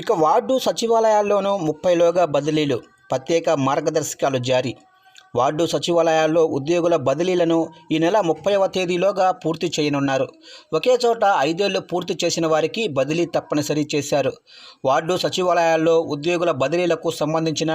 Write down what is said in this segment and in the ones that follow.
ఇక వార్డు సచివాలయాల్లోనూ ముప్పైలోగా బదిలీలు ప్రత్యేక మార్గదర్శకాలు జారీ. వార్డు సచివాలయాల్లో ఉద్యోగుల బదిలీలను ఈ నెల ముప్పైవ తేదీలోగా పూర్తి చేయనున్నారు. ఒకే చోట ఐదేళ్ళు పూర్తి చేసిన వారికి బదిలీ తప్పనిసరి చేశారు. వార్డు సచివాలయాల్లో ఉద్యోగుల బదిలీలకు సంబంధించిన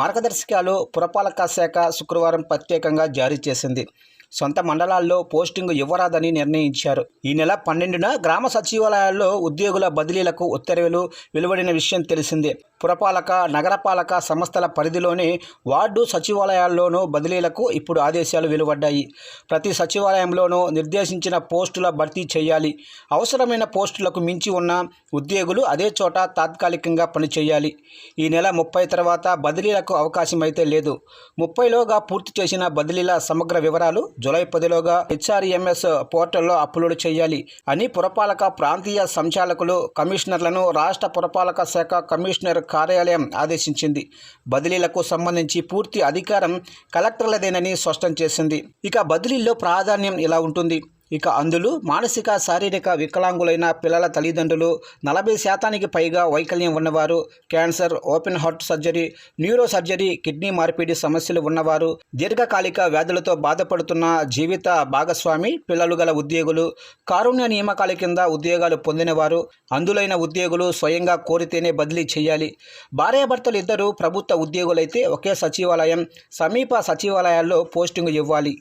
మార్గదర్శకాలు పురపాలక శాఖ శుక్రవారం ప్రత్యేకంగా జారీ చేసింది. సొంత మండలాల్లో పోస్టింగ్ ఇవ్వరాదని నిర్ణయించారు. ఈ నెల పన్నెండున గ్రామ సచివాలయాల్లో ఉద్యోగుల బదిలీలకు ఉత్తర్వులు వెలువడిన విషయం తెలిసిందే. పురపాలక నగరపాలక సంస్థల పరిధిలోని వార్డు సచివాలయాల్లోనూ బదిలీలకు ఇప్పుడు ఆదేశాలు వెలువడ్డాయి. ప్రతి సచివాలయంలోనూ నిర్దేశించిన పోస్టుల భర్తీ చేయాలి. అవసరమైన పోస్టులకు మించి ఉన్న ఉద్యోగులు అదే చోట తాత్కాలికంగా పనిచేయాలి. ఈ నెల ముప్పై తర్వాత బదిలీలకు అవకాశం అయితే లేదు. ముప్పైలోగా పూర్తి చేసిన బదిలీల సమగ్ర వివరాలు జూలై పదిలోగా హెచ్ఆర్ఎంఎస్ పోర్టల్లో అప్లోడ్ చేయాలి అని పురపాలక ప్రాంతీయ సంచాలకులు కమిషనర్లను రాష్ట్ర పురపాలక శాఖ కమిషనర్ కార్యాలయం ఆదేశించింది. బదిలీలకు సంబంధించి పూర్తి అధికారం కలెక్టర్లదేనని స్పష్టం చేసింది. ఇక బదిలీల్లో ప్రాధాన్యం ఇలా ఉంటుంది. ఇక అందులో మానసిక శారీరక వికలాంగులైన పిల్లల తల్లిదండ్రులు నలభై శాతానికి పైగా వైకల్యం ఉన్నవారు cancer open heart surgery neuro surgery kidney మార్పిడి సమస్యలు ఉన్నవారు దీర్ఘకాలిక వ్యాధులతో బాధపడుతున్న జీవిత భాగస్వామి పిల్లలు గల ఉద్యోగులు కారుణ్య నియామకాల కింద ఉద్యోగాలు పొందినవారు అందులైన ఉద్యోగులు స్వయంగా కోరితేనే బదిలీ చేయాలి. భార్యాభర్తలు ఇద్దరు ప్రభుత్వ ఉద్యోగులైతే ఒకే సచివాలయం సమీప సచివాలయాల్లో పోస్టింగ్ ఇవ్వాలి.